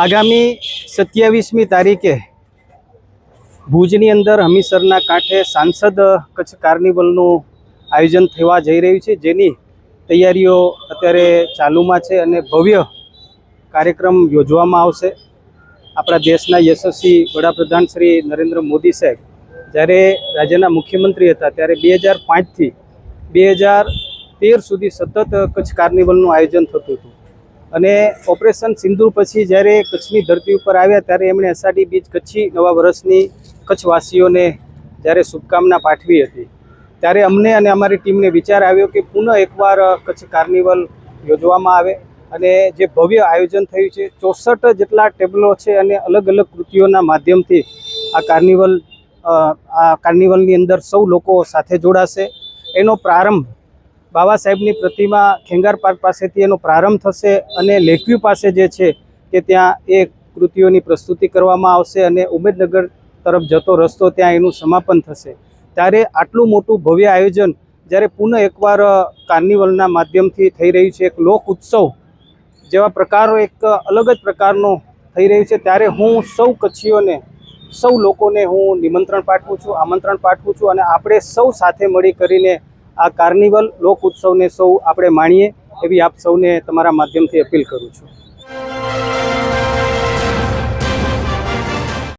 આગામી સત્યાવીસમી તારીખે ભુજની અંદર હમીસરના કાંઠે સાંસદ કચ્છ કાર્નિવલનું આયોજન થવા જઈ રહ્યું છે. જેની તૈયારીઓ અત્યારે ચાલુમાં છે અને ભવ્ય કાર્યક્રમ યોજવામાં આવશે. આપણા દેશના યશસ્વી વડાપ્રધાન શ્રી નરેન્દ્ર મોદી સાહેબ જ્યારે રાજ્યના મુખ્યમંત્રી હતા ત્યારે બે હજાર પાંચથી બે હજાર તેર સુધી સતત કચ્છ કાર્નિવલનું આયોજન થતું હતું. અને ઓપરેશન સિંધુર પછી જ્યારે કચ્છની ધરતી ઉપર આવ્યા ત્યારે એમણે અષાઢી બીજ કચ્છી નવા વર્ષની કચ્છવાસીઓને જ્યારે શુભકામના પાઠવી હતી. ત્યારે અમને અને અમારી ટીમને વિચાર આવ્યો કે પુનઃ એકવાર કચ્છ કાર્નિવલ યોજવામાં આવે અને જે ભવ્ય આયોજન થયું છે, ચોસઠ જેટલા ટેબલો છે અને અલગ અલગ કૃતિઓના માધ્યમથી આ કાર્નિવલ આ કાર્નિવલની અંદર સૌ લોકો સાથે જોડાશે. એનો પ્રારંભ બાબા સાહેબની પ્રતિમા ખેંગાર પાર્ક પાસેથી એનો પ્રારંભ થશે અને લેકવ્યુ પાસે જે છે કે ત્યાં એ કૃતિઓની પ્રસ્તુતિ કરવામાં આવશે અને ઉમેદનગર તરફ જતો રસ્તો ત્યાં એનું સમાપન થશે. ત્યારે આટલું મોટું ભવ્ય આયોજન જ્યારે પુનઃ એકવાર કાર્નિવલના માધ્યમથી થઈ રહ્યું છે, એક લોક ઉત્સવ જેવા પ્રકારો એક અલગ જ પ્રકારનો થઈ રહ્યું છે, ત્યારે હું સૌ કચ્છીઓને, સૌ લોકોને હું નિમંત્રણ પાઠવું છું, આમંત્રણ પાઠવું છું અને આપણે સૌ સાથે મળી કરીને આ કાર્નિવલ લોક ઉત્સવને સૌ આપણે માણીએ એવી આપ સૌને તમારા માધ્યમથી અપીલ કરું છું.